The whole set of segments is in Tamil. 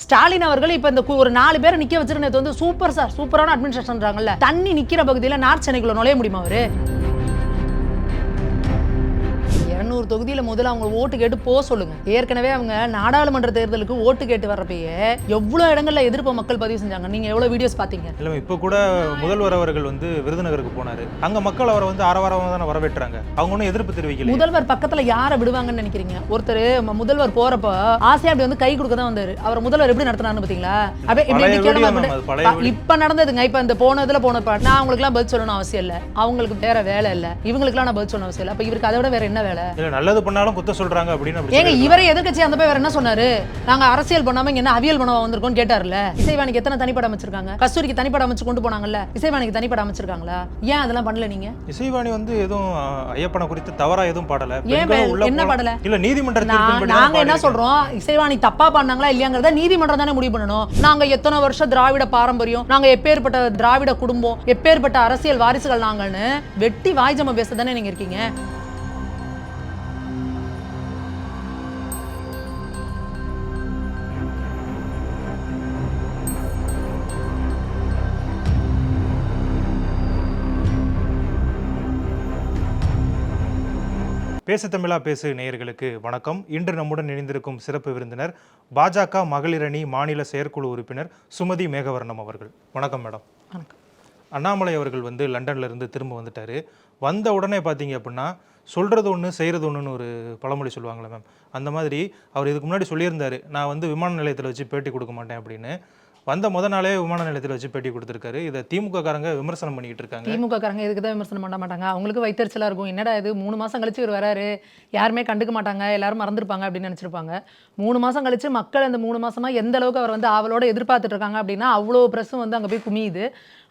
ஸ்டாலின் அவர்கள் இப்ப இந்த ஒரு நாலு பேரை நிக்க வச்சிருந்தது வந்து சூப்பர் சார் சூப்பரான அட்மினிஸ்ட்ரேஷன்றாங்கல்ல தண்ணி நிக்கிற பகுதியில நார்த் சென்னைக்குள்ள நுழைய முடியுமா அவரு? இருநூறு தொகுதியில முதல்ல அவங்க ஓட்டு கேட்டு போக சொல்லுங்க. ஏற்கனவே அவங்க நாடாளுமன்ற தேர்தலுக்கு ஓட்டு கேட்டு வர்றப்பயே எவ்வளவு இடங்கள்ல எதிர்ப்பு மக்கள் பதிவு செஞ்சாங்க? நீங்க எவ்வளவு வீடியோஸ் பாத்தீங்க இல்லை இப்போ கூட முதல்வர் அவர்கள் வந்து விருதுநகருக்கு போனாரு. அங்க மக்கள் அவரை வந்து ஆரவாரமாக தானே வரவேற்றாங்க. அவங்க ஒன்றும் எதிர்ப்பு தெரிவிக்கல முதல்வர் பக்கத்துல யாரை விடுவாங்கன்னு நினைக்கிறீங்க? ஒருத்தர் முதல்வர் போறப்ப ஆசையா அப்படி வந்து கை கொடுக்க தான் வந்தாரு. அவர் முதல்வர் எப்படி நடத்தினாரு பாத்தீங்களா? அப்படியே இப்படி இப்ப நடந்ததுங்க. இப்ப இந்த போனதுல போனப்ப நான் அவங்களுக்கு எல்லாம் பதில் சொல்லணும் அவசியம் இல்ல. அவங்களுக்கு வேற வேலை இல்ல. இவங்களுக்கு எல்லாம் நான் பதில் சொல்லணும் அவசியம் இல்ல. அப்ப இவருக்கு அதை விட வேற என்ன வேலை? இல்லை நல்லது பண்ணாலும் குத்த சொல்றாங்க அப்படின்னு அப்படி ஏங்க. இவரை எதிர்க்கட்சி அந்த போய் வேற என்ன சொன்னாரு நாங்க அரசியல் பண்ணாம இங்க என்ன அவியல் பண்ண வந்திருக்கோம்னு கேட்டார்ல இசைவாணிக்கு எத்தனை தனிப்படம் அமைச்சிருக்காங்க கஸ்தூரிக்கு தனிப்படம் அமைச்சு கொண்டு போனாங்கல்ல இசைவாணிக்கு தனிப்படம் அமைச்சிருக்காங்களா ஏன் அதெல்லாம் பண்ணல நீங்க இசைவாணி வந்து எதுவும் ஐயப்பனை குறித்து தவறா எதுவும் பாடல ஏன் என்ன. பாடல? இல்ல நீதிமன்ற நான் தீர்ப்பின்படி தான் நாங்க என்ன. சொல்றோம் இசைவாணி தப்பா பண்ணாங்களா இல்லையாங்கிறத நீதிமன்றம் தானே முடிவு பண்ணணும் நாங்க எத்தனை வருஷம் திராவிட பாரம்பரியம் நாங்க எப்பேற்பட்ட திராவிட குடும்பம் எப்பேற்பட்ட அரசியல் வாரிசுகள் நாங்கன்னு வெட்டி வாய்ஜம பேச தானே நீங்க இருக்கீங்க பேசு தமிழா பேசு நேயர்களுக்கு வணக்கம். இன்று நம்முடன் இணைந்திருக்கும் சிறப்பு விருந்தினர் பாஜக மகளிரணி மாநில செயற்குழு உறுப்பினர் சுமதி மேகவர்ணம் அவர்கள். வணக்கம் மேடம். வணக்கம். அண்ணாமலை அவர்கள் வந்து லண்டன்ல இருந்து திரும்ப வந்துட்டாரு. வந்த உடனே பார்த்தீங்க அப்படின்னா சொல்றது ஒன்று செய்கிறது ஒன்றுன்னு ஒரு பழமொழி சொல்லுவாங்களே மேம். அந்த மாதிரி அவர் இதுக்கு முன்னாடி சொல்லியிருந்தாரு. நான் வந்து விமான நிலையத்தில் வச்சு பேட்டி கொடுக்க மாட்டேன் அப்படின்னு. வந்த முத நாளே விமான நிலையத்தில் வச்சு பேட்டி கொடுத்துருக்காரு. இதை திமுக காரங்க விமர்சனம் பண்ணிக்கிட்டு இருக்காங்க. திமுக காரங்க இதுக்கு தான் விமர்சனம் பண்ண மாட்டாங்க? அவங்களுக்கு வைத்தறிச்சலாக இருக்கும். என்னடா இது? மூணு மாதம் கழிச்சு இவர் வராரு. யாருமே கண்டுக்க மாட்டாங்க. எல்லாரும் மறந்துருப்பாங்க அப்படின்னு நினச்சிருப்பாங்க. மூணு மாதம் கழிச்சு மக்கள் அந்த மூணு மாதமாக எந்த அளவுக்கு அவர் வந்து அவளோட எதிர்பார்த்துட்டு இருக்காங்க அப்படின்னா அவ்வளோ ப்ரெஸ்ஸும் வந்து அங்கே போய் குமியுது.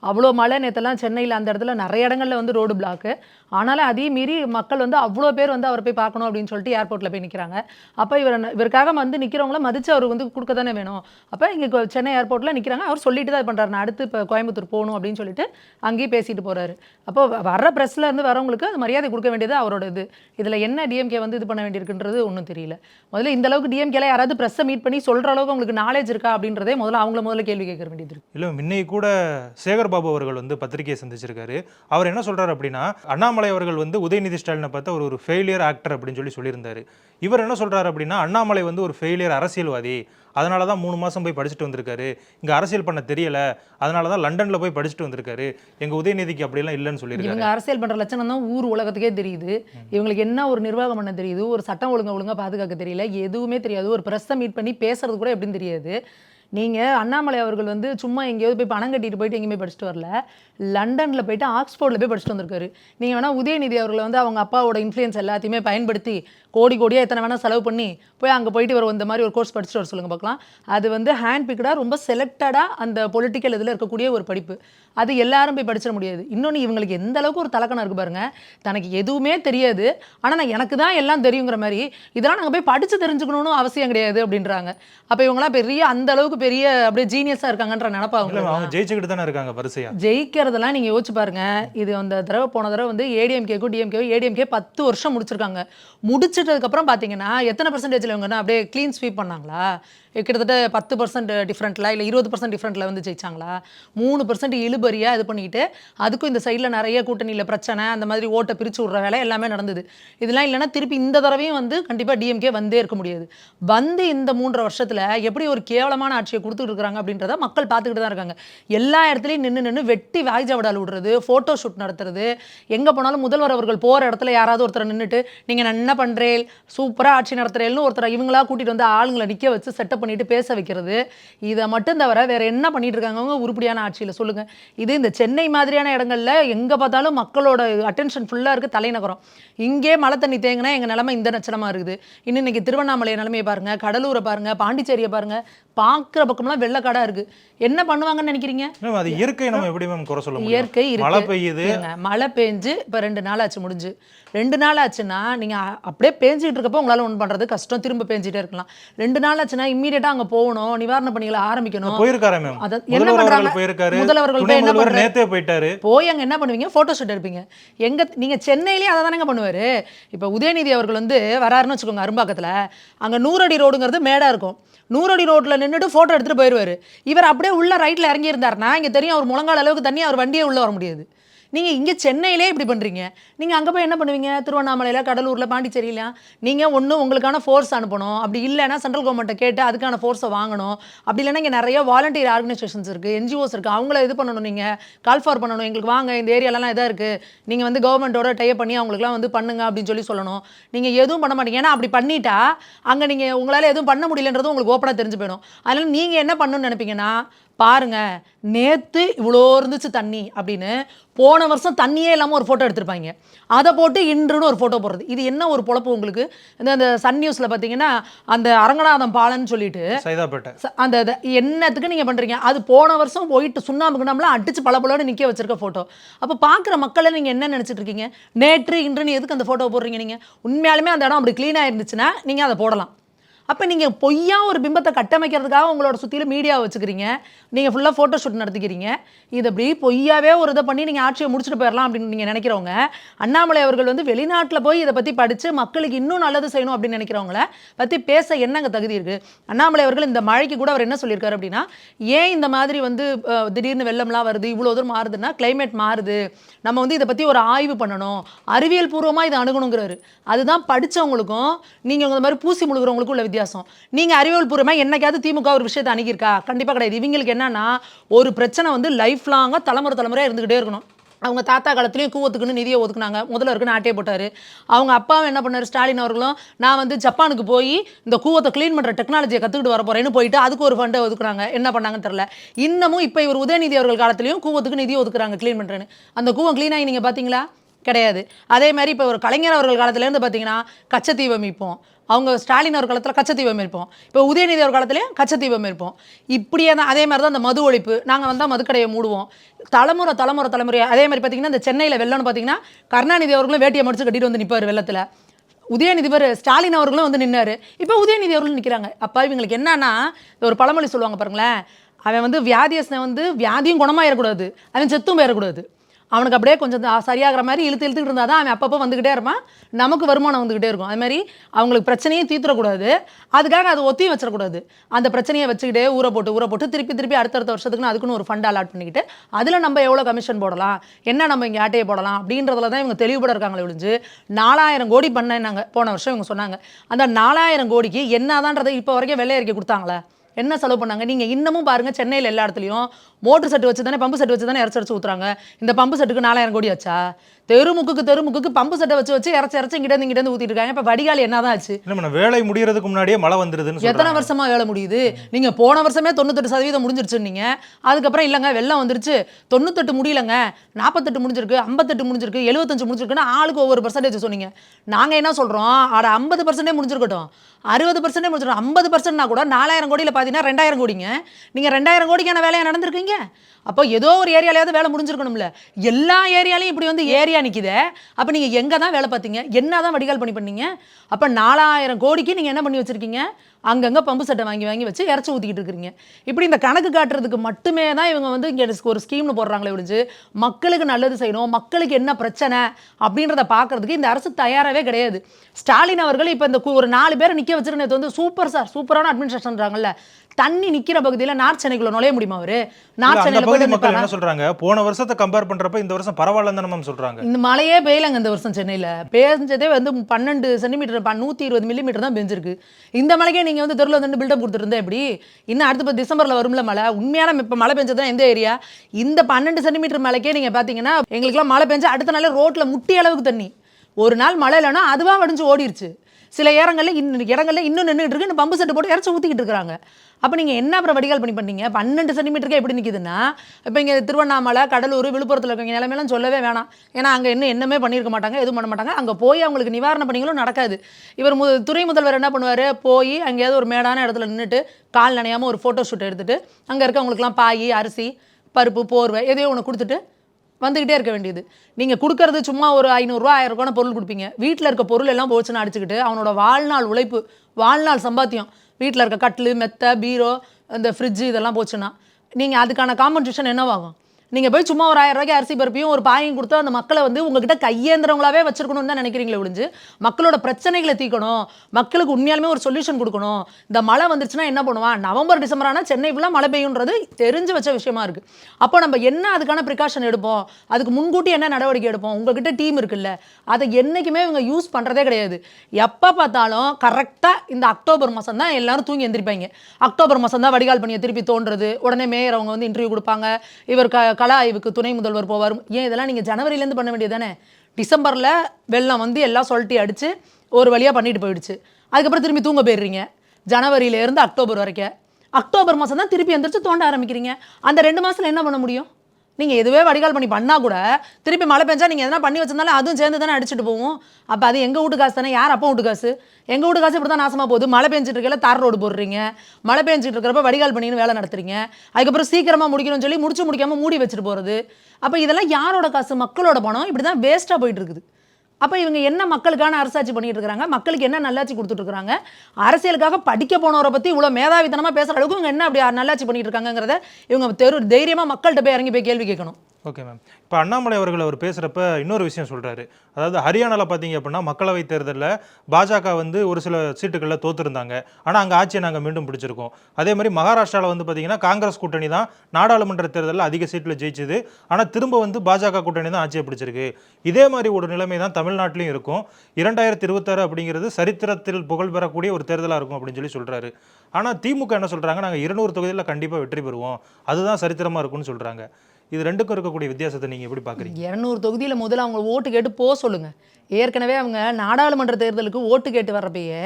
அவ்வளோ மழை நேற்றுலாம் சென்னையில் அந்த இடத்துல நிறைய இடங்களில் வந்து ரோடு பிளாக்கு ஆனாலும் அதையும் மீறி மக்கள் வந்து அவ்வளோ பேர் வந்து அவரை போய் பார்க்கணும் அப்படின்னு சொல்லிட்டு ஏர்போர்ட்டில் போய் நிற்கிறாங்க அப்போ இவர் இவருக்காக வந்து நிற்கிறவங்கள மதித்து அவர் வந்து கொடுக்க தானே வேணும். அப்போ இங்கே சென்னை ஏர்போர்ட்டில் நிற்கிறாங்க அவர் சொல்லிட்டு தான் பண்ணுறாரு நான் அடுத்து இப்போ கோயம்புத்தூர் போகணும் அப்படின்னு சொல்லிட்டு அங்கேயும் பேசிட்டு போகிறாரு அப்போ வர்ற ப்ரெஸ்ல இருந்து வரவங்களுக்கு அது மரியாதை கொடுக்க வேண்டியது அவரோட இது. இதில் என்ன டிஎம்கே வந்து இது பண்ண வேண்டியிருக்குன்றது ஒன்றும் தெரியல. முதல்ல இந்த அளவுக்கு டிஎம்கேல யாராவது ப்ரெஸ்ஸை மீட் பண்ணி சொல்கிற அளவுக்கு உங்களுக்கு நாலேஜ் இருக்கா அப்படின்றதே முதல்ல அவங்கள முதல்ல கேள்வி கேட்க வேண்டியது இருக்கு. இல்லை இன்னைக்கு கூட சேகர் பாபு அவர்கள் வந்து பத்திரிகையை சந்திச்சிருக்காரு. அவர் என்ன சொல்றாரு அப்படின்னா அண்ணாமலை அவர்கள் வந்து உதயநிதி ஸ்டாலினை பார்த்தா ஒரு ஒரு ஃபெயிலியர் ஆக்டர் அப்படின்னு சொல்லி சொல்லியிருந்தாரு. இவர் என்ன சொல்றாரு அப்படின்னா அண்ணாமலை வந்து ஒரு ஃபெயிலியர் அரசியல்வாதி. அதனால தான் மூணு மாசம் போய் படிச்சுட்டு வந்திருக்காரு. இங்க அரசியல் பண்ண தெரியல. அதனால தான் லண்டன்ல போய் படிச்சுட்டு வந்திருக்காரு. எங்க உதயநிதிக்கு அப்படிலாம் இல்லைன்னு சொல்லியிருக்காரு. இவங்க அரசியல் பண்ற லட்சணம் தான் ஊர் உலகத்துக்கே தெரியுது. இவங்களுக்கு என்ன ஒரு நிர்வாகம் பண்ண தெரியுது? ஒரு சட்டம் ஒழுங்கா ஒழுங்கா பாதுகாக்க தெரியல. எதுவுமே தெரியாது. ஒரு பிரஸ்ஸை மீட் பண்ணி பேசுறது கூட எப்படின்னு தெரியாது. நீங்கள் அண்ணாமலை அவர்கள் வந்து சும்மா எங்கேயாவது போய் பணம் கட்டிட்டு போயிட்டு எங்கேயுமே படிச்சுட்டு வரல. லண்டனில் போயிட்டு ஆக்ஸ்போர்டில் போய் படிச்சுட்டு வந்திருக்காரு. நீங்கள் வேணால் உதயநிதி அவர்களை வந்து அவங்க அப்பாவோட இன்ஃப்ளூயன்ஸ் எல்லாத்தையுமே பயன்படுத்தி கோடி கோடியா எத்தனை வேணா செலவு பண்ணி போய் அங்க போயிட்டு ஒரு இந்த மாதிரி ஒரு கோர்ஸ் படிச்சுட்டு வர சொல்லுங்க பார்க்கலாம். அது வந்து ஹேண்ட் பிக்கடா ரொம்ப செலக்டடா அந்த பொலிட்டிக்கல் இதுல இருக்கக்கூடிய ஒரு படிப்பு. அது எல்லாரும் போய் படிச்சிட முடியாது. இன்னொன்று இவங்களுக்கு எந்த அளவுக்கு ஒரு தலக்கணம் இருக்கு பாருங்க. தனக்கு எதுவுமே தெரியாது. ஆனா நான் எனக்கு தான் எல்லாம் தெரியுங்கிற மாதிரி இதெல்லாம் நாங்க போய் படிச்சு தெரிஞ்சுக்கணும்னு அவசியம் கிடையாது அப்படின்றாங்க. அப்ப இவங்கலாம் பெரிய அந்த அளவுக்கு பெரிய அப்படியே ஜீனியஸா இருக்காங்கன்ற நினப்பா இல்ல, அவங்க அவங்க ஜெயிச்சுக்கிட்டு தானே இருக்காங்க வரிசையா? ஜெயிக்கிறதெல்லாம் நீங்க யோசிச்சு பாருங்க. இது அந்த தடவை போன தடவை வந்து ஏடிஎம்கேக்கும் டிஎம்கே ஏடிஎம்கே பத்து வருஷம் முடிச்சிருக்காங்க. முடிச்சிட்டதுக்கு அப்புறம் பாத்தீங்கன்னா எத்தனை பர்சன்டேஜில் இவங்கன்னா அப்படியே க்ளீன் ஸ்வீப் பண்ணாங்களா? கிட்டத்தட்ட பத்து பர்சன்ட் டிஃப்ரெண்ட்ல இல்லை இருபது பர்சன்ட் டிஃப்ரெண்ட்டில் வந்து ஜெயிச்சாங்களா? மூணு பர்சன்ட் இழுபறியாக இது பண்ணிக்கிட்டு அதுக்கும் இந்த சைடில் நிறைய கூட்டணியில் பிரச்சனை அந்த மாதிரி ஓட்டை பிரித்து விட்ற வேலை எல்லாமே நடந்தது. இதெல்லாம் இல்லைன்னா திருப்பி இந்த தடவையும் வந்து கண்டிப்பாக டிஎம்கே வந்தே இருக்க முடியாது. வந்து இந்த மூன்றரை வருஷத்தில் எப்படி ஒரு கேவலமான ஆட்சியை கொடுத்துட்டு இருக்கிறாங்க அப்படின்றத மக்கள் பார்த்துக்கிட்டு தான் இருக்காங்க. எல்லா இடத்துலையும் நின்று நின்று வெட்டி வாய்ஜாவடால் விடுறது ஃபோட்டோ ஷூட் நடத்துறது. எங்கே போனாலும் முதல்வர் அவர்கள் போகிற இடத்துல யாராவது ஒருத்தரை நின்றுட்டு நீங்கள் நான் என்ன பண்ணுறேன் சூப்பராக ஆட்சி நடத்துறேன்னு ஒருத்தரை இவங்களா கூட்டிகிட்டு வந்து ஆளுங்களை நிற்க வச்சு செட்டப் பண்ணிட்டு பேச வைக்கிறது. இதை மட்டும் தவிர வேற என்ன பண்ணிட்டு இருக்காங்க உருப்படியான ஆட்சியில். சொல்லுங்க. இது இந்த சென்னை மாதிரியான இடங்கள்ல எங்க பார்த்தாலும் மக்களோட அட்டென்ஷன் ஃபுல்லா இருக்கு தலைநகரம். இங்கே மழை தண்ணி தேங்கினா எங்க நிலைமை இந்த நச்சனமா இருக்குது. இன்னும் இன்னைக்கு திருவண்ணாமலை நிலைமையை பாருங்க. கடலூரை பாருங்க. பாண்டிச்சேரியை பாருங்க. பார்க்குற பக்கம்லாம் வெள்ளக்காடா இருக்கு. என்ன பண்ணுவாங்கன்னு நினைக்கிறீங்க? மேம் அது இயற்கை நம்ம எப்படி மேம் குறை சொல்ல முடியும்? இயற்கை இருக்கு மழை பெய்யுது. மழை பெஞ்சு இப்போ ரெண்டு நாள் ஆச்சு முடிஞ்சு. ரெண்டு நாள் ஆச்சுன்னா நீங்க அ- அப்படியே பேஞ்சிட்டு இருக்கப்போ உங்களால ஒன்று பண்றது கஷ்டம். திரும்ப பேஞ்சிட்டே இருக்கலாம். ரெண்டு நாள் ஆச்சுன்னா இம்மீடியட்டா அங்க போகணும் நிவாரண பணிகளை ஆரம்பிக்கணும். போயிருக்காரு மேம். அத- என்ன? அவர்கள் போயிருக்காரு. முதல்வர்கள் போய் என்ன? நேத்தே போயிட்டாரு. போய் அங்க என்ன பண்ணுவீங்க? போட்டோ ஷூட் எடுப்பீங்க. எங்க நீங்க சென்னையிலேயே அதை தானேங்க பண்ணுவாரு. இப்போ உதயநிதி அவர்கள் வந்து வராருன்னு வச்சுக்கோங்க அரும்பாக்கத்துல. அங்க நூறடி ரோடுங்கிறது மேடா இருக்கும். நூறடி ரோட்ல நின்றுட்டு ஃபோட்டோ எடுத்துகிட்டு போயிடுவார் இவர் அப்படியே உள்ளே ரைட்டில் இறங்கியிருந்தாருன்னா இங்கே தெரியும் அவர் முழங்கால் அளவுக்கு தண்ணி அவர் வண்டியே உள்ளே வர முடியாது. நீங்கள் இங்கே சென்னையிலே இப்படி பண்ணுறீங்க நீங்கள் அங்கே போய் என்ன பண்ணுவீங்க? திருவண்ணாமலையில் கடலூரில் பாண்டிச்சேரியில்? நீங்கள் ஒன்று உங்களுக்கான ஃபோர்ஸ் அனுப்பணும். அப்படி இல்லைன்னா சென்ட்ரல் கவர்மெண்ட்டை கேட்டு அதுக்கான ஃபோர்ஸை வாங்கணும். அப்படி இல்லைன்னா இங்கே நிறைய வாலண்டியர் ஆர்கனைசேஷன்ஸ் இருக்குது என்ஜிஓஸ் இருக்குது அவங்கள இது பண்ணணும் நீங்கள் கால் ஃபார் பண்ணணும். எங்களுக்கு வாங்க இந்த ஏரியாலலாம் இதாக இருக்குது நீங்கள் வந்து கவர்மெண்ட்டோட டைப் பண்ணி அவங்களுக்குலாம் வந்து பண்ணுங்க அப்படின்னு சொல்லி சொல்லணும். நீங்கள் எதுவும் பண்ண மாட்டீங்க. ஏன்னா அப்படி பண்ணிட்டா அங்கே நீங்கள் உங்களால் எதுவும் பண்ண முடியலன்றது உங்களுக்கு ஓப்பனாக தெரிஞ்சு போயிடும். அதனால் நீங்கள் என்ன பண்ணணும்னு நினைப்பீங்கன்னா பாருங்க நேத்து இவ்வளோ இருந்துச்சு தண்ணி அப்படின்னு போன வருஷம் தண்ணியே இல்லாமல் ஒரு ஃபோட்டோ எடுத்திருப்பாங்க. அதை போட்டு இன்றுன்னு ஒரு ஃபோட்டோ போடுறது. இது என்ன ஒரு பொழப்பு உங்களுக்கு? இந்த அந்த சன் நியூஸில் பார்த்தீங்கன்னா அந்த அரங்கநாதம் பாலன்னு சொல்லிட்டு அந்த என்னத்துக்கு நீங்கள் பண்ணுறீங்க அது போன வருஷம் போயிட்டு சுண்ணாம்புக்கு நம்மளாம் அடிச்சு பளபளன்னு நிற்க வச்சிருக்க ஃபோட்டோ அப்போ பார்க்குற மக்களை நீங்கள் என்ன நினச்சிட்டு இருக்கீங்க? நேற்று இன்றுன்னு எதுக்கு அந்த ஃபோட்டோ போடுறீங்க நீங்கள் உண்மையாலுமே அந்த இடம் அப்படி க்ளீனாக இருந்துச்சுன்னா நீங்கள் அதை போடலாம். அப்போ நீங்கள் பொய்யாக ஒரு பிம்பத்தை கட்டமைக்கிறதுக்காக உங்களோட சுற்றிலும் மீடியா வச்சுக்கிறீங்க. நீங்கள் ஃபுல்லாக ஃபோட்டோ ஷூட் நடத்திக்கிறீங்க. இது அப்படி பொய்யாவே ஒரு இதை பண்ணி நீங்கள் ஆட்சியை முடிச்சுட்டு போயிடலாம் அப்படின்னு நீங்கள் நினைக்கிறவங்க அண்ணாமலை அவர்கள் வந்து வெளிநாட்டில் போய் இதை பற்றி படித்து மக்களுக்கு இன்னும் நல்லது செய்யணும் அப்படின்னு நினைக்கிறவங்கள பற்றி பேச என்னங்க தகுதி இருக்குது அண்ணாமலை அவர்கள் இந்த மழைக்கு கூட அவர் என்ன சொல்லியிருக்காரு அப்படின்னா ஏன் இந்த மாதிரி வந்து திடீர்னு வெள்ளம்லாம் வருது இவ்வளோ தூரம் மாறுதுன்னா கிளைமேட் மாறுது. நம்ம வந்து இதை பற்றி ஒரு ஆய்வு பண்ணணும். அறிவியல் பூர்வமாக இதை அணுகணுங்கிறாரு. அதுதான் படித்தவங்களுக்கும் நீங்கள் இந்த மாதிரி பூசி முழுகிறவங்களுக்கும் உள்ள வித்தியாசம். நீங்கள் அறிவியல் பூர்வமாக என்னைக்காவது திமுக ஒரு விஷயத்தை அணுகியிருக்கா? கண்டிப்பாக கிடையாது. இவங்களுக்கு என்னன்னா ஒரு பிரச்சனை வந்து லைஃப் லாங்காக தலைமுறை தலைமுறையாக இருந்துக்கிட்டே இருக்கணும். அவங்க தாத்தா காலத்துலேயும் கூவத்துக்குன்னு நிதியை ஒதுக்குனாங்க. முதல்வருக்கு நாட்டே போட்டார். அவங்க அப்பாவும் என்ன பண்ணார்? ஸ்டாலின் அவர்களும் நான் வந்து ஜப்பானுக்கு போய் இந்த கூவத்தை க்ளீன் பண்ணுற டெக்னாலஜியை கற்றுக்கிட்டு வர போகிறேன்னு போயிட்டு அதுக்கு ஒரு ஃபண்டை ஒதுக்குறாங்க. என்ன பண்ணாங்கன்னு தெரில இன்னமும் இப்போ இவர் உதயநிதி அவர்கள் காலத்துலேயும் கூவத்துக்கு நிதியை ஒதுக்குறாங்க க்ளீன் பண்ணுறேன்னு அந்த கூவம் க்ளீன் ஆகி நீங்கள் பார்த்தீங்களா கிடையாது. அதே மாதிரி இப்போ ஒரு கலைஞர் அவர்கள் காலத்துலேருந்து பார்த்தீங்கன்னா கச்சத்தீவை மீட்போம் அவங்க ஸ்டாலின் அவர் காலத்தில் கச்சத்தீபம் இருப்போம் இப்போ உதயநிதி அவர் காலத்துலேயும் கச்சத்தீபம் இருப்போம் இப்படியே தான் அதே மாதிரி தான் அந்த மது ஒழிப்பு. நாங்கள் வந்தால் மதுக்கடையை மூடுவோம். தலைமுறை தலைமுறை தலைமுறை. அதே மாதிரி பார்த்தீங்கன்னா இந்த சென்னையில் வெள்ளம்னு பார்த்தீங்கன்னா கருணாநிதி அவர்களும் வேட்டியை முடிச்சு கட்டிட்டு வந்து நிற்பார் வெள்ளத்தில். உதயநிதி பேர் ஸ்டாலின் அவர்களும் வந்து நின்னார். இப்போ உதயநிதி அவர்களும் நிற்கிறாங்க அப்போ இவங்களுக்கு என்னன்னா ஒரு பழமொழி சொல்லுவாங்க பாருங்களேன். அவன் வந்து வியாதியஸ்னை வந்து வியாதியும் குணமாயிடக்கூடாது அவன் செத்தும் போயிடக்கூடாது அவனுக்கு அப்படியே கொஞ்சம் சரியாகிற மாதிரி இழுத்து இழுத்துக்கிட்டு இருந்தால் தான் அவன் அப்பப்போ வந்துக்கிட்டே இருப்பான். நமக்கு வருமானம் வந்துக்கிட்டே இருக்கும். அது மாதிரி அவங்களுக்கு பிரச்சனையும் தீர்த்துடக்கூடாது. அதுக்காக அது ஒத்தியும் வச்சிடக்கூடாது. அந்த பிரச்சனையை வச்சுக்கிட்டே ஊற போட்டு ஊற போட்டு திருப்பி திருப்பி அடுத்தடுத்த வருஷத்துக்குன்னு அதுக்குன்னு ஒரு ஃபண்ட் அலாட் பண்ணிக்கிட்டு அதில் நம்ம எவ்வளோ கமிஷன் போடலாம்? என்ன நம்ம இங்கே ஆட்டையை போடலாம்? அப்படின்றதுல தான் இவங்க தெளிவுபட இருக்காங்களே ஒழிஞ்சு நாலாயிரம் கோடி பண்ணாங்க போன வருஷம் இவங்க சொன்னாங்க. அந்த நாலாயிரம் கோடிக்கு என்னதான்றதை இப்போ வரைக்கும் வெள்ளை அறிக்கை கொடுத்தாங்களே? என்ன செலவு பண்ணாங்க? நீங்கள் இன்னமும் பாருங்க சென்னையில் எல்லா இடத்துலையும் மோட்டர் செட் வச்சு தானே பம்பு செட்டு வச்சு தானே இறச்சி அடிச்சு ஊத்துறாங்க. இந்த பம்பு செட்டுக்கு நாலாயிரம் கோடி ஆச்சா? தெருமுக்குக்கு தெருமுக்குக்கு பம்பு செட்டை வச்சு வச்சு இறச்சி இறச்சி இங்கிட்ட இங்கிட்ட ஊற்றிட்டு இருக்காங்க இப்போ வடிகால் என்னதான் ஆச்சு? பண்ண வேலை முடியறதுக்கு முன்னாடியே மழை வந்துருதுன்னு எத்தனை வருஷமா வேலை முடியுது? நீங்க போன வருஷமே தொண்ணூத்தெட்டு சதவீதம் முடிஞ்சிருச்சுன்னீங்க. அதுக்கப்புறம் இல்லைங்க வெள்ளம் வந்துருச்சு. தொண்ணூத்தெட்டு முடியலங்க. நாற்பத்தெட்டு முடிஞ்சிருக்கு ஐம்பத்தெட்டு முடிஞ்சிருக்கு எழுபத்தஞ்சு முடிஞ்சிருக்குன்னு ஆளுக்கு ஒவ்வொரு பர்சன்டேஜ் சொன்னீங்க. நாங்க என்ன சொல்றோம்? அட ஐம்பது பர்சன்டே முடிஞ்சிருக்கட்டும். அறுபது பர்சன்டே முடிஞ்சிருக்கும் ஐம்பது பர்சன்ட்னா கூட நாலாயிரம் கோடியில் பார்த்தீங்கன்னா ரெண்டாயிரம் கோடிங்க. நீங்க ரெண்டாயிரம் கோடிக்கான வேலையா நடந்திருக்கீங்க? அப்போ ஏதோ ஒரு ஏரியாலையாவது வேலை முடிஞ்சிருக்கணும்ல. எல்லா ஏரியாலையும் இப்படி வந்து ஏரியா நிக்குதே? அப்போ நீங்க எங்க தான் வேலை பார்த்தீங்க? என்ன தான் வடிகால் பண்ணி பண்ணீங்க? அப்போ நாலாயிரம் கோடிக்கு நீங்க என்ன பண்ணி வச்சிருக்கீங்க? அங்கங்க பம்பு சட்டை வாங்கி வாங்கி வச்சு இறச்சி ஊற்றிக்கிட்டு இருக்கிறீங்க. இப்படி இந்த கணக்கு காட்டுறதுக்கு மட்டுமே தான் இவங்க வந்து இங்கே ஒரு ஸ்கீம்னு போடுறாங்களே ஒழிஞ்சு மக்களுக்கு நல்லது செய்யணும் மக்களுக்கு என்ன பிரச்சனை அப்படின்றத பார்க்கறதுக்கு இந்த அரசு தயாராகவே கிடையாது. ஸ்டாலின் அவர்கள் இப்போ இந்த ஒரு நாலு பேரை நிற்க வச்சிருக்க நேத்து வந்து சூப்பர் சார் சூப்பரான அட்மினிஸ்ட்ரேஷன்றாங்கல்ல தண்ணி நிக்கிற பகுதியில் நார்த் சென்னைக்குள்ள நுழைய முடியுமா அவரு? நார்த் சென்னையில் மக்கள்? என்ன சொல்றாங்க? போன வருஷத்தை கம்பேர் பண்றப்ப இந்த வருஷம் பரவாயில்லன்னு தானே மேம் சொல்றாங்க. இந்த மழையே பெய்யலங்க இந்த வருஷம் சென்னையில். பேஞ்சதே வந்து பன்னெண்டு சென்டிமீட்டர் நூற்றி இருபது மில்லிமீட்டர் தான் பெஞ்சிருக்கு. இந்த மழைக்கே நீங்கள் வந்து தெருவில் வந்து பில்டப் கொடுத்துருந்தேன் எப்படி? இன்னும் அடுத்த இப்போ டிசம்பரில் வரும்ல மழை? உண்மையான இப்போ மழை பெஞ்சது எந்த ஏரியா இந்த பன்னெண்டு சென்டிமீட்டர் மழைக்கே நீங்கள் பார்த்தீங்கன்னா எங்களுக்குலாம் மழை பெஞ்சா அடுத்த நாளே ரோட்டில் முட்டி அளவுக்கு தண்ணி. ஒரு நாள் மழை இல்லைன்னா அதுவாக வடிஞ்சு ஓடிருச்சு. சில இடங்களில் இன்னும் இடங்களில் இன்னும் நின்றுட்டு இருக்கு பம்பு செட்டு போட்டு இறச்சி ஊற்றிக்கிட்டு இருக்கிறாங்க அப்போ நீங்கள் என்ன அப்புறம் வடிகால் பண்ணி பண்ணீங்க? பன்னெண்டு சென்டிமீட்டருக்கே எப்படி நிற்கிதுன்னா இப்போ இங்கே திருவண்ணாமலை கடலூர் விழுப்புரத்தில் இருக்கவங்க நிலைமையெல்லாம் சொல்லவே வேணாம். ஏன்னா அங்கே இன்னும் என்னமே பண்ணியிருக்க மாட்டாங்க எதுவும் பண்ண மாட்டாங்க. அங்கே போய் அவங்களுக்கு நிவாரண பணிகளும் நடக்காது. இவர் மு துறை முதல்வர் என்ன பண்ணுவார்? போய் அங்கேயாவது ஒரு மேடான இடத்துல நின்றுட்டு கால் நனையாமல் ஒரு ஃபோட்டோ ஷூட் எடுத்துகிட்டு அங்கே இருக்கவங்களுக்குலாம் பாய் அரிசி பருப்பு போர்வை எதையோ ஒன்று கொடுத்துட்டு வந்துக்கிட்டே இருக்க வேண்டியது. நீங்கள் கொடுக்கறது சும்மா ஒரு ஐநூறுரூவா ஆயிரம் ரூபான பொருள் கொடுப்பீங்க. வீட்டில் இருக்க பொருள் எல்லாம் போச்சுன்னு அடிச்சுக்கிட்டு அவனோட வாழ்நாள் உழைப்பு வாழ்நாள் சம்பாத்தியம். வீட்டில் இருக்க கட்டில் மெத்தை பீரோ இந்த ஃப்ரிட்ஜு இதெல்லாம் போச்சுன்னா நீங்கள் அதுக்கான காம்பன்சேஷன் என்னவாகும்? நீங்கள் போய் சும்மா ஒரு ஆயிரம் ரூபாய்க்கு அரிசி பருப்பையும் ஒரு பாயும் கொடுத்து அந்த மக்களை வந்து உங்ககிட்ட கையேந்திரவங்களாவே வச்சிருக்கணும்னு தான் நினைக்கிறீங்களே ஒழிஞ்சு? மக்களோட பிரச்சனைகளை தீர்க்கணும். மக்களுக்கு உண்மையாலுமே ஒரு சொல்யூஷன் கொடுக்கணும். இந்த மழை வந்துருச்சுன்னா என்ன பண்ணுவான்? நவம்பர் டிசம்பர் ஆனால் சென்னை ஃபுல்லாக மழை பெய்யுன்றது தெரிஞ்சு வச்ச விஷயமா இருக்கு. அப்போ நம்ம என்ன அதுக்கான ப்ரிகாஷன் எடுப்போம்? அதுக்கு முன்கூட்டி என்ன நடவடிக்கை எடுப்போம்? உங்ககிட்ட டீம் இருக்குல்ல. அதை என்றைக்குமே இவங்க யூஸ் பண்ணுறதே கிடையாது. எப்போ பார்த்தாலும் கரெக்டாக இந்த அக்டோபர் மாதம் தான் எல்லாரும் தூங்கி எந்திரிப்பாங்க. அக்டோபர் மாதம் தான் வடிகால் பணியை திருப்பி தோன்றது உடனே மேயர் அவங்க வந்து இன்டர்வியூ கொடுப்பாங்க. இவர் க கல ஆய்வுக்கு துணை முதல்வர் போவார் ஏன் இதெல்லாம் நீங்கள் ஜனவரியிலேருந்து பண்ண வேண்டியது தானே டிசம்பரில் வெள்ளம் வந்து எல்லாம் சொல்லிட்டு அடித்து ஒரு வழியாக பண்ணிட்டு போயிடுச்சு. அதுக்கப்புறம் திரும்பி தூங்க போயிடுறீங்க. ஜனவரியிலேருந்து அக்டோபர் வரைக்கும். அக்டோபர் மாதம் தான் திருப்பி எந்திரிச்சு தோண்ட ஆரம்பிக்கிறீங்க. அந்த ரெண்டு மாதத்தில் என்ன பண்ண முடியும்? நீங்கள் எதுவே வடிகால் பண்ணி பண்ணால் கூட திருப்பி மழை பெஞ்சா நீங்கள் எதனா பண்ணி வச்சிருந்தாலும் அதுவும் சேர்ந்து தானே அடிச்சுட்டு போகும். அப்போ அது எங்கள் வீட்டு காசு தானே? யார் அப்போ வீட்டு காசு? எங்கள் வீட்டு காசு இப்படி தான் நாசமாக போகுது. மழை பெஞ்சிட்டு இருக்கல தார் ரோடு போடுறீங்க. மழை பெஞ்சிட்டு இருக்கிறப்ப வடிகால் பண்ணின்னு வேலை நடத்துறீங்க. அதுக்கப்புறம் சீக்கிரமாக முடிக்கணும்னு சொல்லி முடிச்சு முடிக்காமல் மூடி வச்சுட்டு போகிறது அப்போ இதெல்லாம் யாரோட காசு? மக்களோட பணம். இப்படி தான் வேஸ்ட்டாக போயிட்டு இருக்குது. அப்போ இவங்க என்ன மக்களுக்கான அரசாட்சி பண்ணிட்டு இருக்காங்க? மக்களுக்கு என்ன நல்லாட்சி கொடுத்துட்டு இருக்காங்க? அரசியலுக்காக படிக்க போனவரை பற்றி இவ்வளோ மேதாவித்தனமாக பேசுகிற அளவுக்கு இவங்க என்ன அப்படி நல்லாட்சி பண்ணிட்டு இருக்காங்கிறத இவங்க தெரு தைரியமாக மக்கள்கிட்ட போய் இறங்கி போய் கேள்வி கேட்கணும். Okay ma'am. இப்போ அண்ணாமலை அவர்கள் அவர் பேசுகிறப்ப இன்னொரு விஷயம் சொல்கிறாரு அதாவது ஹரியானாவில் பார்த்தீங்க அப்படின்னா மக்களவைத் தேர்தலில் பாஜக வந்து ஒரு சில சீட்டுகளில் தோத்துருந்தாங்க. ஆனால் அங்கே ஆட்சியை நாங்கள் மீண்டும் பிடிச்சிருக்கோம். அதே மாதிரி மகாராஷ்டிராவில் வந்து பார்த்தீங்கன்னா காங்கிரஸ் கூட்டணி தான் நாடாளுமன்ற தேர்தலில் அதிக சீட்டில் ஜெயிச்சது. ஆனால் திரும்ப வந்து பாஜக கூட்டணி தான் ஆட்சியை பிடிச்சிருக்கு. இதே மாதிரி ஒரு நிலைமை தான் தமிழ்நாட்டிலையும் இருக்கும். இரண்டாயிரத்தி இருபத்தாறு அப்படிங்கிறது சரித்திரத்தில் புகழ் பெறக்கூடிய ஒரு தேர்தலாக இருக்கும் அப்படின்னு சொல்லி சொல்கிறாரு ஆனால் திமுக என்ன சொல்கிறாங்க நாங்கள் இருநூறு தொகுதியில் கண்டிப்பாக வெற்றி பெறுவோம். அதுதான் சரித்திரமாக இருக்கும்னு சொல்கிறாங்க இது ரெண்டுக்கும் இருக்கக்கூடிய வித்தியாசத்தை நீங்கள் எப்படி பார்க்குறீங்க இரநூறு தொகுதியில் முதல்ல அவங்க ஓட்டு கேட்டு போக சொல்லுங்கள் ஏற்கனவே அவங்க நாடாளுமன்ற தேர்தலுக்கு ஓட்டு கேட்டு வர்றப்பயே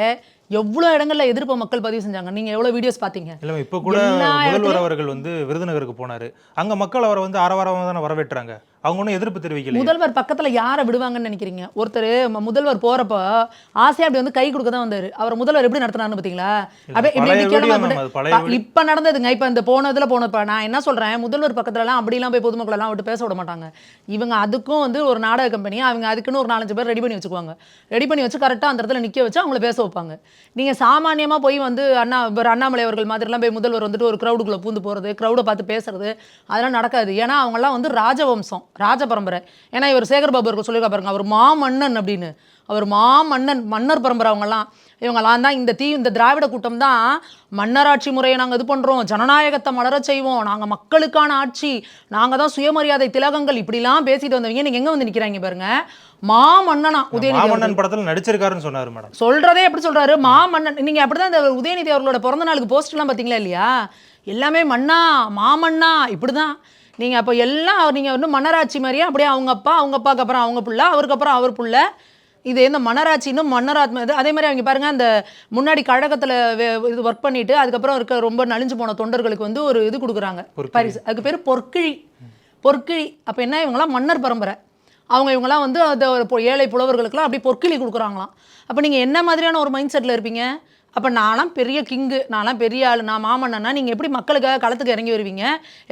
எவ்வளோ இடங்கள்ல எதிர்ப்பு மக்கள் பதிவு செஞ்சாங்க? நீங்கள் எவ்வளோ வீடியோஸ் பார்த்தீங்க? இல்லை இப்போ கூட முதல்வர் அவர்கள் வந்து விருதுநகருக்கு போனார். அங்கே மக்கள் அவரை வந்து ஆரவாரமாக தானே வரவேற்றாங்க. அவங்க ஒன்றும் எதிர்ப்பு தெரிவிக்கலையே. முதல்வர் பக்கத்துல யாரை விடுவாங்கன்னு நினைக்கிறீங்க? ஒருத்தர் முதல்வர் போறப்ப ஆசையா அப்படி வந்து கை கொடுக்க தான் வந்தாரு. அவர் முதல்வர் எப்படி நடத்தினாருன்னு பாத்தீங்களா? அப்படியே இப்ப நடந்ததுங்க. இப்ப இந்த போனதுல போனப்ப நான் என்ன சொல்றேன்? முதல்வர் பக்கத்துல எல்லாம் அப்படிலாம் போய் பொதுமக்கள் எல்லாம் விட்டு பேச விட மாட்டாங்க. இவங்க அதுக்கும் வந்து ஒரு நாடக கம்பெனி அவங்க அதுக்குன்னு ஒரு நாலஞ்சு பேர் ரெடி பண்ணி வச்சுக்குவாங்க. ரெடி பண்ணி வச்சு கரெக்டா அந்த இடத்துல நிக்க வச்சு அவங்கள பேச வைப்பாங்க. நீங்க சாமானியமா போய் வந்து அண்ணா இப்போ அண்ணாமலை அவர்கள் மாதிரிலாம் போய் முதல்வர் வந்துட்டு ஒரு க்ரௌடுக்குள்ளே பூந்து போறது க்ரௌடை பார்த்து பேசுறது அதெல்லாம் நடக்காது. ஏன்னா அவங்கெல்லாம் வந்து ராஜவம்சம் ராஜ பரம்பரை. ஏன்னா இவர் சேகர் பாபு அவர்கள் சொல்லியிருக்கா பாருங்க அவர் மாமன்னன் அப்படின்னு. அவர் மாமன்னன் மன்னர் பரம்பரை அவங்கெல்லாம் இவங்கெல்லாம் தான் இந்த தீ இந்த திராவிட கூட்டம் தான் மன்னராட்சி முறையை நாங்கள் இது பண்ணுறோம் ஜனநாயகத்தை மலரச் செய்வோம். நாங்கள் மக்களுக்கான ஆட்சி. நாங்கள் தான் சுயமரியாதை திலகங்கள். இப்படிலாம் பேசிட்டு வந்தவங்க. நீங்கள் எங்கே வந்து நிற்கிறாங்க பாருங்க? மாமன்னனா உதயநிதி அவர்கள். மாமன்னன் படத்தில் நடிச்சிருக்காருன்னு சொன்னார் மேடம். சொல்றதே எப்படி சொல்றாரு. மாமன்னன் நீங்க அப்படிதான் இந்த உதயநிதி அவர்களோட பிறந்த நாளுக்கு போஸ்ட் எல்லாம் பாத்தீங்களா இல்லையா? எல்லாமே மன்னா மாமன்னா இப்படிதான். நீங்க அப்போ எல்லாம் நீங்க வந்து மன்னராட்சி மாதிரியே அப்படியே அவங்க அப்பா அவங்க அப்பாவுக்கு அப்புறம் அவங்க புள்ள அவருக்கு அப்புறம் அவர் புள்ள. இது இந்த மன்னராட்சி இன்னும் மன்னராத்ம இது அதே மாதிரி அவங்க பாருங்க அந்த முன்னாடி கழகத்துல இது ஒர்க் பண்ணிட்டு அதுக்கப்புறம் இருக்க ரொம்ப நலிஞ்சு போன தொண்டர்களுக்கு வந்து ஒரு இது கொடுக்குறாங்க. பரிசு. அதுக்கு பேர் பொற்கிழி. பொற்கிழி. அப்போ என்ன இவங்களாம் மன்னர் பரம்பரை. அவங்க இவங்களாம் வந்து அந்த ஏழை புலவர்களுக்கெல்லாம் அப்படி பொற்கிழி கொடுக்குறாங்களாம். அப்போ நீங்கள் என்ன மாதிரியான ஒரு மைண்ட் செட்டில் இருப்பீங்க? அப்போ நான்லாம் பெரிய கிங்கு நான்லாம் பெரிய ஆள் நான் மாமன்னா நீங்கள் எப்படி மக்களுக்காக களத்துக்கு இறங்கி வருவீங்க?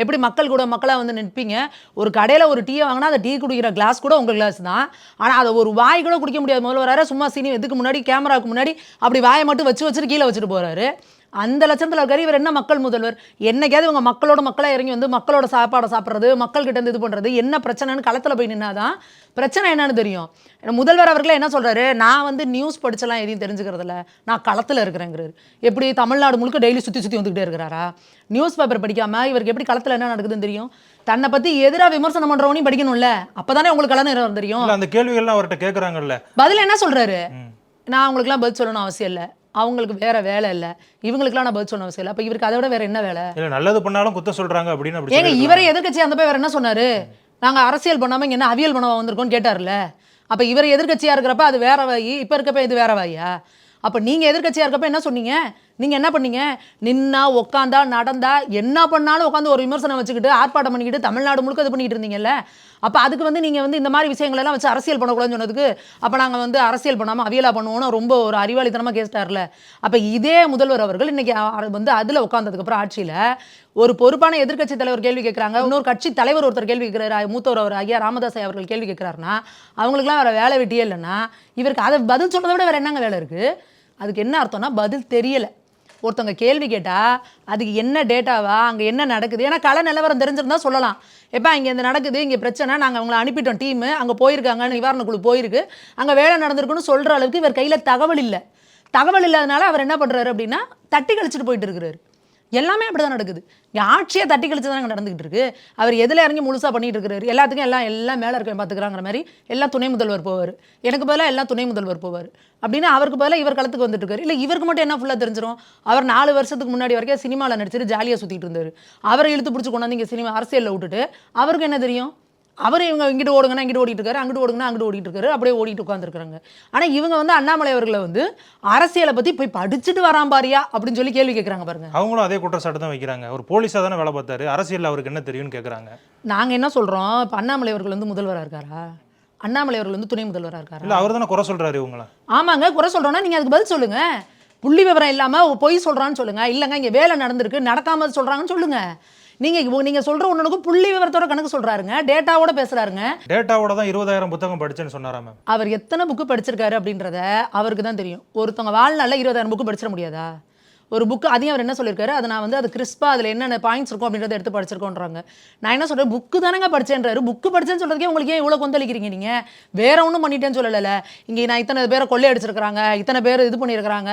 எப்படி மக்கள் கூட மக்களாக வந்து நிற்பீங்க? ஒரு கடையில் ஒரு டீ வாங்கினா அந்த டீ குடிக்கிற கிளாஸ் கூட உங்கள் கிளாஸ் தான். ஆனால் அதை ஒரு வாய் கூட குடிக்க முடியாது. முதல்ல வராரு சும்மா சினி இதுக்கு முன்னாடி கேமராவுக்கு முன்னாடி அப்படி வாயை மட்டும் வச்சு வச்சுட்டு கீழே வச்சுட்டு போகிறாரு அந்த லட்சத்தில் இருக்காரு இவர் என்ன மக்கள் முதல்வர்? என்னைக்காவது இவங்க மக்களோட மக்களாக இறங்கி வந்து மக்களோட சாப்பாடை சாப்பிட்றது மக்கள்கிட்ட இருந்து இது பண்ணுறது என்ன பிரச்சனைன்னு களத்தில் போய் நின்னாதான் பிரச்சனை என்னன்னு தெரியும். முதல்வர் அவர்களே என்ன சொல்றாரு? நான் வந்து நியூஸ் படிச்செல்லாம் எதையும் தெரிஞ்சுக்கிறதில்ல. நான் களத்தில் இருக்கிறேங்கிறாரு. எப்படி தமிழ்நாடு முழுக்க டெய்லி சுற்றி சுற்றி வந்துக்கிட்டே இருக்கிறாரா? நியூஸ் பேப்பர் படிக்காம இவருக்கு எப்படி களத்தில் என்ன நடக்குதுன்னு தெரியும்? தன்னை பற்றி எதிராக விமர்சனம் பண்ணுறவனையும் படிக்கணும்ல. அப்பதானே உங்களுக்கு களம் தெரியும். அந்த கேள்விகள்லாம் அவர்கிட்ட கேட்குறாங்கல்ல பதில் என்ன சொல்றாரு? நான் அவங்களுக்குலாம் பதில் சொல்லணும் அவசியம் இல்லை. அவங்களுக்கு வேற வேலை இல்லை. இவங்களுக்குலாம் நான் பதில் சொல்லணும் அவசியம் இல்லை. அப்போ இவருக்கு அதை விட வேற என்ன வேலை? இல்லை நல்லது பண்ணாலும் குத்த சொல்கிறாங்க அப்படின்னு அப்படி ஏங்க. இவரை எதிர்க்கட்சி அந்த போய் வேற என்ன சொன்னாரு? நாங்க அரசியல் பண்ணாம இங்க என்ன அவியல் பண்ண வந்திருக்கோம்னு கேட்டார்ல அப்ப இவர் எதிர்க்கட்சியா இருக்கிறப்ப அது வேற வாயி இப்ப இருக்கப்ப இது வேற வாயா? அப்ப நீங்க எதிர்க்கட்சியா இருக்கப்ப என்ன சொன்னீங்க? நீங்கள் என்ன பண்ணீங்க? நின்னா உட்காந்தா நடந்தா என்ன பண்ணாலும் உட்காந்து ஒரு விமர்சனம் வச்சுக்கிட்டு ஆர்ப்பாட்டம் பண்ணிக்கிட்டு தமிழ்நாடு முழுக்க இது பண்ணிகிட்டு இருந்தீங்கல்ல? அப்போ அதுக்கு வந்து நீங்கள் வந்து இந்த மாதிரி விஷயங்களெல்லாம் வச்சு அரசியல் பண்ணக்கூடாதுன்னு சொன்னதுக்கு அப்போ நாங்கள் வந்து அரசியல் பண்ணாமல் அவியலாக பண்ணுவோம்னு ரொம்ப ஒரு அறிவாளித்தனமாக கேட்டார்ல அப்போ இதே முதல்வர் அவர்கள் இன்றைக்கி வந்து அதில் உட்காந்ததுக்கப்புறம் ஆட்சியில் ஒரு பொறுப்பான எதிர்க்கட்சி தலைவர் கேள்வி கேட்குறாங்க. இன்னொரு கட்சி தலைவர் ஒருத்தர் கேள்வி கேட்குறாரு. மூத்தவர் அவர் ஐயா ராமதாஸ் அவர்கள் கேள்வி கேட்குறாருன்னா அவங்களுக்குலாம் வேற வேலை வெட்டியே இல்லைன்னா இவருக்கு அதை பதில் சொன்னதை விட வேறு என்னங்க வேலை இருக்குது அதுக்கு என்ன அர்த்தம்னா பதில் தெரியலை. ஒருத்தவங்க கேள்வி கேட்டால் அதுக்கு என்ன டேட்டாவா அங்கே என்ன நடக்குது? ஏன்னா கலை நிலவரம் தெரிஞ்சிருந்தா சொல்லலாம். எப்பா இங்கே இந்த நடக்குது இங்கே பிரச்சனை நாங்கள் அவங்கள அனுப்பிட்டோம் டீமு அங்கே போயிருக்காங்க நிவாரண குழு போயிருக்கு. அங்கே வேலை நடந்திருக்குன்னு சொல்கிற அளவுக்கு இவர் கையில் தகவல் இல்லை. தகவல் இல்லாதனால அவர் என்ன பண்ணுறாரு அப்படின்னா தட்டி கழிச்சிட்டு போயிட்டு இருக்கிறாரு. எல்லாமே அப்படிதான் நடக்குது. இங்க ஆட்சியை தட்டி கழிச்சு தான் நடந்துகிட்டு இருக்கு. அவர் எதில் இறங்கி முழுசாக பண்ணிட்டு இருக்கிறாரு எல்லாத்துக்கும் எல்லாம் எல்லாம் மேலே இருக்க பார்த்துக்கிறாங்கிற மாதிரி எல்லாம் துணை முதல்வர் போவார். எனக்கு பதிலாக எல்லாம் துணை முதல்வர் போவார். அப்படின்னு அவருக்கு பதிலாக இவர் களத்துக்கு வந்துட்டு இருக்காரு. இல்லை இவருக்கு மட்டும் என்ன ஃபுல்லாக தெரிஞ்சிடும் அவர் நாலு வருஷத்துக்கு முன்னாடி வரைக்கும் சினிமாவில் நடிச்சிட்டு ஜாலியாக சுற்றிட்டு இருந்தார். அவரை இழுத்து பிடிச்சி கொண்டாந்து இங்கே சினிமா அரசியலில் விட்டுட்டு அவருக்கு என்ன தெரியும்? அவர் இவங்க இங்கிட்டு ஓடுங்கன்னா இங்கிட்டு ஓடிட்டு இருக்காரு அங்கிட்டு ஓடுங்கன்னா அங்கிட்டு ஓடிட்டு இருக்காரு அப்படியே ஓடிட்டு உட்காந்துருக்காங்க ஆனால் இவங்க வந்து அண்ணாமலை அவர்களை வந்து அரசியலை பற்றி போய் படிச்சுட்டு வரான் பாரியா? அப்படின்னு சொல்லி கேள்வி கேட்குறாங்க பாருங்க. அவங்களும் அதே குற்றச்சாட்டு தான் வைக்கிறாங்க. ஒரு போலீஸாக தானே வேலை பார்த்தாரு அரசியல் அவருக்கு என்ன தெரியும்னு கேட்குறாங்க நாங்கள் என்ன சொல்கிறோம் இப்போ அண்ணாமலை அவர்கள் வந்து முதல்வராக இருக்காரா? அண்ணாமலை அவர்கள் வந்து துணை முதல்வராக இருக்காரா? இல்லை அவர் தானே குறை சொல்றாரு இவங்கள. ஆமாங்க குறை சொல்கிறோன்னா நீங்கள் அதுக்கு பதில் சொல்லுங்க. புள்ளி விவரம் இல்லாமல் பொய் சொல்கிறான்னு சொல்லுங்க. இல்லைங்க இங்கே வேலை நடந்திருக்கு நடக்காம சொல்கிறாங்கன்னு சொல்லுங்க. நீங்கள் நீங்கள் சொல்கிற ஒன்றுக்கும் புள்ளி விவரத்தோட கணக்கு சொல்கிறாருங்க டேட்டாவோட பேசுகிறாருங்க டேட்டாவோட தான் இருபதாயிரம் புத்தகம் படிச்சேன்னு சொன்னாரா மேம்? அவர் எத்தனை புக்கு படிச்சிருக்காரு அப்படின்றத அவருக்கு தான் தெரியும். ஒருத்தவங்க வாழ்நாளில் இருபதாயிரம் புக்கு படிச்சிட முடியாதா? ஒரு புக்கு அதையும் அவர் என்ன சொல்லியிருக்காரு? அதை நான் வந்து அது கிறிஸ்பா அதில் என்னென்ன பாயிண்ட்ஸ் இருக்கும் அப்படின்றத எடுத்து படிச்சிருக்கோன்றாங்க. நான் என்ன சொல்கிறேன் புக்கு தானங்க படிச்சேன்றாரு. புக்கு படிச்சேன்னு சொல்கிறதுக்கே உங்களுக்கு ஏன் இவ்வளோ கொந்தளிக்கிறீங்க நீங்கள் வேற ஒன்றும் பண்ணிட்டேன்னு சொல்லலை இங்கே நான் இத்தனை பேரை கொள்ளை அடிச்சிருக்கிறாங்க. இத்தனை பேர் இது பண்ணியிருக்கிறாங்க.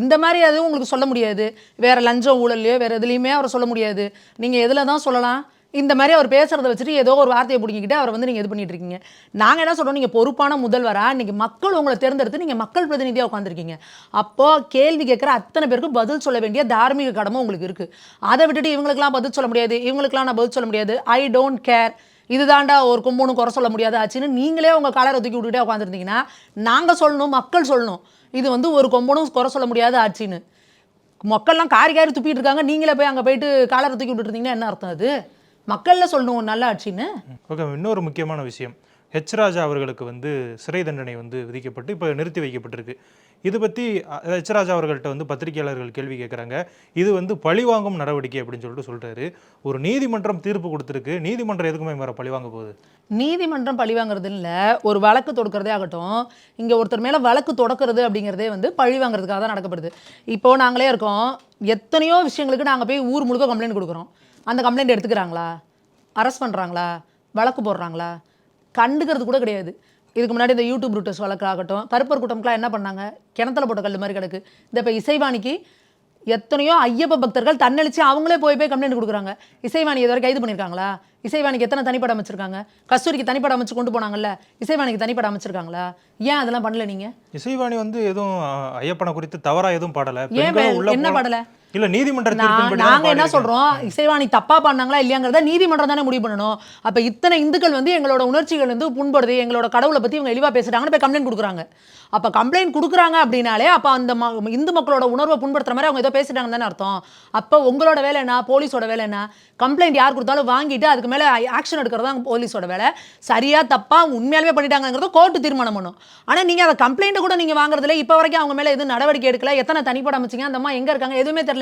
இந்த மாதிரி எதுவும் உங்களுக்கு சொல்ல முடியாது. வேறு லஞ்சம் ஊழல்லையோ வேறு எதுலேயுமே அவரை சொல்ல முடியாது. நீங்கள் எதில் தான் சொல்லலாம்? இந்த மாதிரி அவர் பேசுறத வச்சுட்டு ஏதோ ஒரு வார்த்தையை பிடிக்கிட்டு அவர் வந்து நீங்கள் இது பண்ணிட்டு இருக்கீங்க நாங்கள் என்ன சொல்கிறோம் நீங்கள் பொறுப்பான முதல்வரா இன்னைக்கு மக்கள் உங்களை தேர்ந்தெடுத்து நீங்கள் மக்கள் பிரதிநிதியாக உட்காந்துருக்கீங்க அப்போ கேள்வி கேட்குற அத்தனை பேருக்கு பதில் சொல்ல வேண்டிய தார்மீக கடமை உங்களுக்கு இருக்குது அதை விட்டுட்டு இவங்களுக்குலாம் பதில் சொல்ல முடியாது. இவங்களுக்குலாம் நான் பதில் சொல்ல முடியாது. ஐ டோன்ட் கேர் இதுதாண்டா ஒரு கும்புன்னு குறை சொல்ல முடியாது ஆச்சுன்னு நீங்களே உங்கள் காலரை தூக்கி விட்டுட்டே உட்காந்துருந்தீங்கன்னா நாங்கள் சொல்லணும் மக்கள் சொல்லணும். இது வந்து ஒரு கொம்பனும் குறை சொல்ல முடியாது ஆச்சுன்னு. மக்கள்லாம் காரி காரி துப்பிட்டு இருக்காங்க. நீங்களே போய் அங்கே போயிட்டு காலரை தூக்கி விட்டுட்டு இருந்தீங்கன்னா என்ன அர்த்தம் அது? மக்கள்ல சொல்லணும் நல்ல ஆட்சின்னு ஓகே இன்னொரு முக்கியமான விஷயம். ஹெச் ராஜா அவர்களுக்கு வந்து சிறை தண்டனை வந்து விதிக்கப்பட்டு இப்போ நிறுத்தி வைக்கப்பட்டிருக்கு. இது பற்றி ஹெச் ராஜா அவர்கள்ட்ட வந்து பத்திரிகையாளர்கள் கேள்வி கேட்குறாங்க இது வந்து பழிவாங்கும் நடவடிக்கை அப்படின்னு சொல்லிட்டு சொல்றாரு. ஒரு நீதிமன்றம் தீர்ப்பு கொடுத்துருக்கு. நீதிமன்றம் எதுக்குமே வேற பழிவாங்க போகுது? நீதிமன்றம் பழி வாங்குறது இல்லை. ஒரு வழக்கு தொடுக்கிறதே ஆகட்டும். இங்கே ஒருத்தர் மேலே வழக்கு தொடக்கிறது அப்படிங்கிறதே வந்து பழி வாங்குறதுக்காக தான் நடக்கப்படுது. இப்போ நாங்களே இருக்கோம். எத்தனையோ விஷயங்களுக்கு நாங்கள் போய் ஊர் முழுக்க கம்ப்ளைண்ட் கொடுக்குறோம். அந்த கம்ப்ளைண்ட் எடுத்துக்கிறாங்களா? அரெஸ்ட் பண்ணுறாங்களா வழக்கு போடுறாங்களா? கண்டுக்கிறது கூட கிடையாது. இதுக்கு முன்னாடி இந்த யூடியூப் ரூட்டர்ஸ் வழக்கு ஆகட்டும் கருப்பர் கூட்டம்க்குலாம் என்ன பண்ணாங்க? கிணத்துல போட்ட கல் மாதிரி கிடக்கு. இந்த இப்போ இசைவாணிக்கு எத்தனையோ ஐயப்ப பக்தர்கள் தன்னழிச்சு அவங்களே போய் போய் கம்ப்ளைண்ட் கொடுக்குறாங்க. இசைவாணி இது வரைக்கும் கைது பண்ணியிருக்காங்களா? இசைவாணிக்கு எத்தனை தனிப்படம் அமைச்சிருக்காங்க? கஸ்தூரிக்கு தனிப்படம் அமைச்சு கொண்டு போனாங்கல்ல இசைவாணிக்கு தனிப்படம் அமைச்சிருக்காங்களா? ஏன் அதெல்லாம் பண்ணல நீங்க? இசைவாணி வந்து எதுவும் ஐயப்பனை குறித்து தவறா எதுவும் பாடல? ஏன் என்ன பாடல? இல்ல நீதிமன்ற நான் தீர்ப்பின்படி தான் நாங்க என்ன. சொல்றோம்? இசைவாணி தப்பா பண்ணாங்களா இல்லையாங்கிறத நீதிமன்றம் தானே முடிவு பண்ணணும். அப்ப இத்தனை இந்துக்கள் வந்து எங்களோட உணர்ச்சிகள் வந்து புண்படுது எங்களோட கடவுளை பத்தி இவங்க இழிவா பேசுறாங்கன்னு போய் கம்ப்ளைண்ட் கொடுக்குறாங்க. அப்ப கம்ப்ளைண்ட் கொடுக்குறாங்க அப்படின்னாலே அப்ப அந்த இந்து மக்களோட உணர்வை புண்படுத்துற மாதிரி அவங்க ஏதோ பேசிட்டாங்கன்னு தானே அர்த்தம். அப்ப உங்களோட வேலை என்ன? போலீஸோட வேலை என்ன? கம்ப்ளைண்ட் யார் கொடுத்தாலும் வாங்கிட்டு அதுக்கு மேல ஆக்ஷன் எடுக்கிறது தான் போலீஸோட வேலை. சரியா தப்பா உண்மையாலுமே பண்ணிட்டாங்கிறத கோர்ட்டு தீர்மானம் பண்ணும். ஆனா நீங்க அதை கம்ப்ளைண்ட் கூட நீங்க வாங்குறதுல இப்ப வரைக்கும் அவங்க மேல எதுவும் நடவடிக்கை எடுக்கல. எத்தனை தனிப்படம் அமைச்சிங்க? அந்த அம்மா எங்க இருக்காங்க? எதுவுமே தெரியல.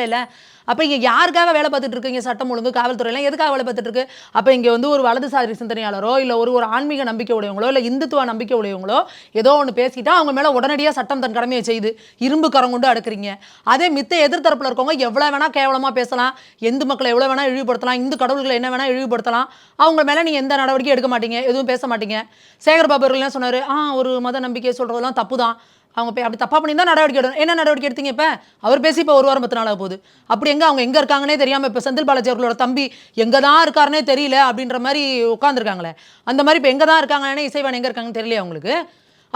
அப்ப இங்க யாருக்காக வேலை பார்த்துட்டு இருக்கீங்க சட்டம் ஒழுங்கு காவல்துறையெல்லாம்? எதுக்காக வேலை பார்த்துட்டு இருக்கு? அப்ப இங்க வந்து ஒரு வலதுசாரி சிந்தனையாளரோ இல்லை ஒரு ஒரு ஆன்மீக நம்பிக்கை உடையவங்களோ இல்லை இந்துத்துவ நம்பிக்கை உடையவங்களோ ஏதோ ஒன்று பேசிட்டா அவங்க மேல உடனடியாக சட்டம் தன் கடமையை செய்யுது இரும்பு கரம் கொண்டு அடுக்குறீங்க. அதே மித்த எதிர்த்தரப்பில் இருக்கவங்க எவ்வளவு வேணா கேவலமாக பேசலாம் எந்த மக்களை எவ்வளவு வேணா இழிவுபடுத்தலாம் இந்து கடவுள்களை என்ன வேணால் இழிவுபடுத்தலாம் அவங்க மேல நீங்க எந்த நடவடிக்கையும் எடுக்க மாட்டீங்க எதுவும் பேச மாட்டீங்க. சேகர் பாபு என்ன சொன்னாரு? ஆ ஒரு மத நம்பிக்கை சொல்கிறதெல்லாம் தப்பு தான் அவங்க போய் அப்படி தப்பாக பண்ணியிருந்தா நடவடிக்கை எடுக்கணும். என்ன நடவடிக்கை எடுத்தீங்க இப்போ? அவர் பேசி இப்போ ஒரு வாரம் பத்து நாளாக போகுது. அப்படி எங்கே அவங்க எங்கே இருக்காங்கன்னே தெரியாமல் இப்போ செந்தில் பாலாஜி அவர்களோட தம்பி எங்கே தான் இருக்காருன்னே தெரியல அப்படின்ற மாதிரி உட்காந்துருக்காங்களே அந்த மாதிரி இப்போ எங்கே தான் இருக்காங்கன்னே இசைவாணி எங்கே இருக்காங்கன்னு தெரியல அவங்களுக்கு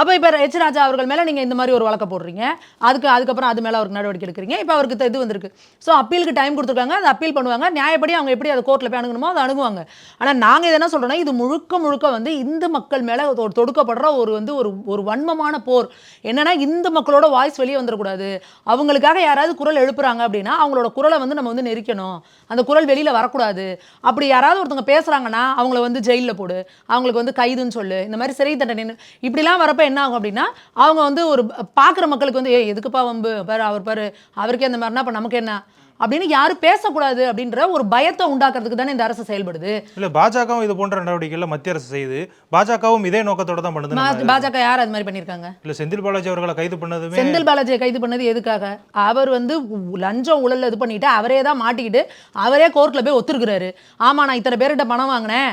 அப்போ இப்போ எச் ராஜா அவர்கள் மேலே நீங்கள் இந்த மாதிரி ஒரு வழக்க போடுறீங்க. அதுக்கு அதுக்கப்புறம் அது மேலே அவருக்கு நடவடிக்கை எடுக்கிறீங்க. இப்போ அவருக்கு இது வந்திருக்கு. ஸோ அப்பீலுக்கு டைம் கொடுத்துருக்காங்க. அதை அப்பீல் பண்ணுவாங்க. நியாயப்படி அவங்க எப்படி அதை கோர்ட்டில் போய் அணுகணுமோ அதை அணுகுவாங்க. ஆனால் நாங்கள் இதை என்ன சொல்கிறோன்னா இது முழுக்க முழுக்க வந்து இந்து மக்கள் மேலே ஒரு தொடுக்கப்படுற ஒரு வந்து ஒரு ஒரு வன்மமான போர். என்னன்னா இந்து மக்களோட வாய்ஸ் வெளியே வந்துடக்கூடாது அவங்களுக்காக யாராவது குரல் எழுப்புறாங்க அப்படின்னா அவங்களோட குரலை வந்து நம்ம வந்து நெரிக்கணும். அந்த குரல் வெளியில் வரக்கூடாது. அப்படி யாராவது ஒருத்தவங்க பேசுகிறாங்கன்னா அவங்கள வந்து ஜெயிலில் போடு. அவங்களுக்கு வந்து கைதுன்னு சொல்லு. இந்த மாதிரி சிறை தண்டனை இப்படிலாம் வரப்போ என்ன ஆகும் அப்படின்னா அவங்க வந்து ஒரு பார்க்குற மக்களுக்கு வந்து ஏ எதுக்குப்பா வம்பு? பாரு அவர் பாரு அவருக்கே அந்த மாதிரினா அப்போ நமக்கு என்ன? அப்படின்னு யாரும் பேசக்கூடாது அப்படின்ற ஒரு பயத்தை உண்டாக்குறதுக்கு தானே இந்த அரசு செயல்படுது. இல்ல பாஜகவும் இது போன்ற நடவடிக்கைகளை மத்திய அரசு செய்யுது. பாஜகவும் இதே நோக்கத்தோட தான் பண்ணுது பாஜக யார் அது மாதிரி பண்ணியிருக்காங்க? இல்ல செந்தில் பாலாஜி அவர்களை கைது பண்ணதுமே செந்தில் பாலாஜியை கைது பண்ணது எதுக்காக? அவர் வந்து லஞ்சம் ஊழல் இது பண்ணிட்டு அவரே தான் மாட்டிக்கிட்டு அவரே கோர்ட்டில் போய் ஒத்துருக்கிறாரு. ஆமா நான் இத்தனை பேர்கிட்ட பணம் வாங்கினேன்.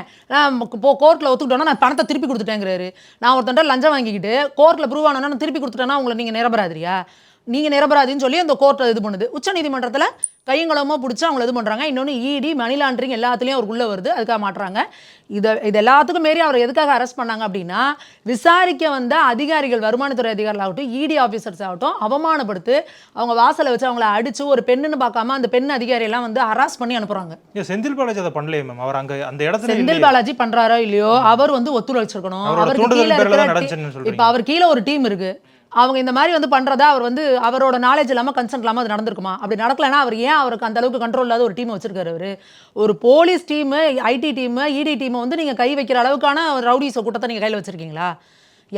கோர்ட்டில் ஒத்துக்கிட்டோன்னா நான் பணத்தை திருப்பி கொடுத்துட்டேங்கிறாரு. நான் ஒருத்தன்ட்ட லஞ்சம் வாங்கிக்கிட்டு கோர்ட்டில் ப்ரூவ் ஆனோன்னா நான் திருப்பி கொடுத்துட்டேன்னா உங்களை நீங்கள் நிரபராதிரியா? நீங்கள் நிரபராதின்னு சொல்லி அந்த கோர்ட்டில் இது பண்ணுது. உச்சநீதிமன்றத்தில் கையங்களமாக பிடிச்சி அவங்கள இது பண்ணுறாங்க இன்னொன்று இடி மணி லாண்டரிங் எல்லாத்துலேயும் அவருக்குள்ளே வருது. அதுக்காக மாட்டுறாங்க. இதை இது எல்லாத்துக்கும் மீறி அவர் எதுக்காக அரெஸ்ட் பண்ணாங்க அப்படின்னா விசாரிக்க வந்த அதிகாரிகள் வருமானத்துறை அதிகாரிகள் ஆகட்டும் இடி ஆஃபீஸர்ஸ் ஆகட்டும் அவமானப்படுத்து அவங்க வாசலை வச்சு அவங்கள அடிச்சு ஒரு பெண்ணுன்னு பார்க்காம அந்த பெண் அதிகாரி எல்லாம் வந்து ஹராஸ் பண்ணி அனுப்புறாங்க. ஏன் செந்தில் பாலாஜி அதை பண்ணலையே மேம் அவர் அங்க அந்த இடத்துல செந்தில். பாலாஜி பண்றாரோ இல்லையோ அவர் வந்து ஒத்துழைச்சிருக்கணும். தூண்டுதல் கீழே. இப்ப அவர் கீழே ஒரு டீம் இருக்கு. அவங்க இந்த மாதிரி வந்து பண்ணுறதா அவர் வந்து அவரோட நாலேஜ் இல்லாமல் கன்சென்ட் இல்லாமல் அது நடந்திருக்குமா? அப்படி நடக்கலைன்னா அவர் ஏன் அவருக்கு அந்த அளவுக்கு கண்ட்ரோல் இல்லாத ஒரு டீம் வச்சிருக்காரு அவர்? ஒரு போலீஸ் டீமு ஐடி டீமு இடி டீமை வந்து நீங்கள் கை வைக்கிற அளவுக்கான ரவுடிஸ் கூட்டத்தை நீங்கள் கையில் வச்சிருக்கீங்களா?